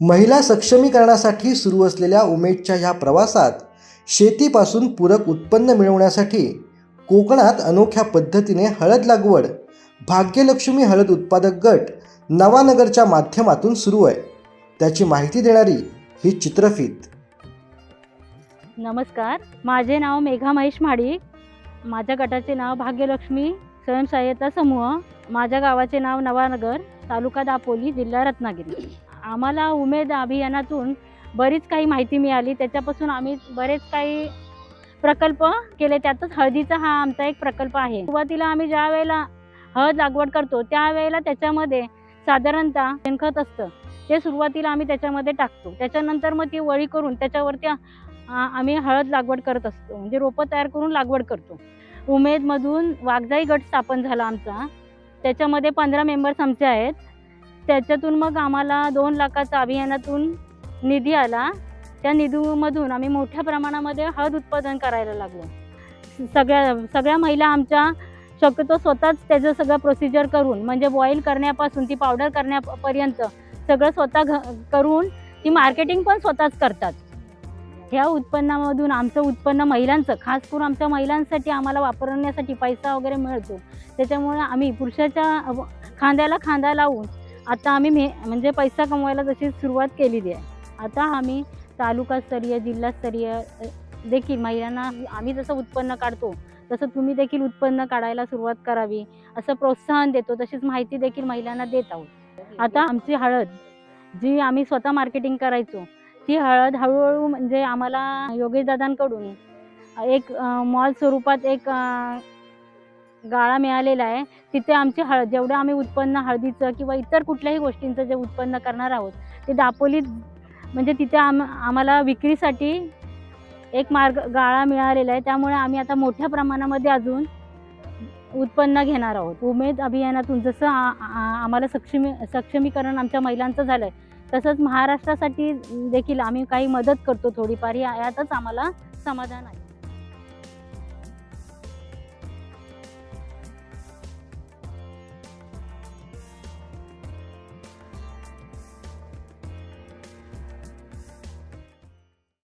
महिला सक्षमीकरणासाठी सुरू असलेल्या उमेदच्या ह्या प्रवासात शेतीपासून पूरक उत्पन्न मिळवण्यासाठी कोकणात अनोख्या पद्धतीने हळद लागवड भाग्यलक्ष्मी हळद उत्पादक गट नवानगरच्या माध्यमातून सुरू आहे. त्याची माहिती देणारी ही चित्रफीत. नमस्कार माझे नाव मेघा महेश महाडिक माझ्या गटाचे नाव भाग्यलक्ष्मी स्वयंसहाय्यता समूह. माझ्या गावाचे नाव नवानगर तालुका दापोली जिल्हा रत्नागिरी. आम्हाला उमेद अभियानातून बरीच काही माहिती मिळाली. त्याच्यापासून आम्ही बरेच काही प्रकल्प केले. त्यातच हळदीचा हा आमचा एक प्रकल्प आहे. सुरुवातीला आम्ही ज्या वेळेला हळद लागवड करतो त्यावेळेला त्याच्यामध्ये साधारणतः शेणखत असतं. ते सुरुवातीला आम्ही त्याच्यामध्ये टाकतो. त्याच्यानंतर मग ती वळी करून त्याच्यावरती आम्ही हळद लागवड करत असतो. म्हणजे रोपं तयार करून लागवड करतो. उमेदमधून वाघजाई गट स्थापन झाला आमचा. त्याच्यामध्ये पंधरा मेंबर्स आमचे आहेत. त्याच्यातून मग आम्हाला दोन लाखाचा अभियानातून निधी आला. त्या निधीमधून आम्ही मोठ्या प्रमाणामध्ये हळद उत्पादन करायला लागलो. सगळ्या सगळ्या महिला आमच्या शक्यतो स्वतःच त्याचं सगळं प्रोसिजर करून म्हणजे बॉईल करण्यापासून ती पावडर करण्यापर्यंत सगळं स्वतः घ करून ती मार्केटिंग पण स्वतःच करतात. ह्या उत्पन्नामधून आमचं उत्पन्न महिलांचं खास करून आमच्या महिलांसाठी आम्हाला वापरण्यासाठी पैसा वगैरे मिळतो. त्याच्यामुळे आम्ही पुरुषाच्या खांद्याला खांदा लावून आता आम्ही मे म्हणजे पैसा कमवायला जशी सुरुवात केलेली आहे. आता आम्ही तालुकास्तरीय जिल्हास्तरीय देखील महिलांना आम्ही जसं उत्पन्न काढतो तसं तुम्ही देखील उत्पन्न काढायला सुरुवात करावी असं प्रोत्साहन देतो तशीच माहिती देखील महिलांना देत आहोत. आता आमची हळद जी आम्ही स्वतः मार्केटिंग करायचो ती हळद हळूहळू म्हणजे आम्हाला योगेशदादांकडून एक मॉल स्वरूपात एक गाळा मिळालेला आहे तिथे आमची हळद जेवढं आम्ही उत्पन्न हळदीचं किंवा इतर कुठल्याही गोष्टींचं जे उत्पन्न करणार आहोत ते दापोलीत म्हणजे तिथे आम आम्हाला विक्रीसाठी एक मार्ग गाळा मिळालेला आहे. त्यामुळे आम्ही आता मोठ्या प्रमाणामध्ये अजून उत्पन्न घेणार आहोत. उमेद अभियानातून जसं आम्हाला सक्षमी सक्षमीकरण आमच्या महिलांचं झालं आहे तसंच महाराष्ट्रासाठी देखील आम्ही काही मदत करतो थोडीफार. यातच आम्हाला समाधान आहे.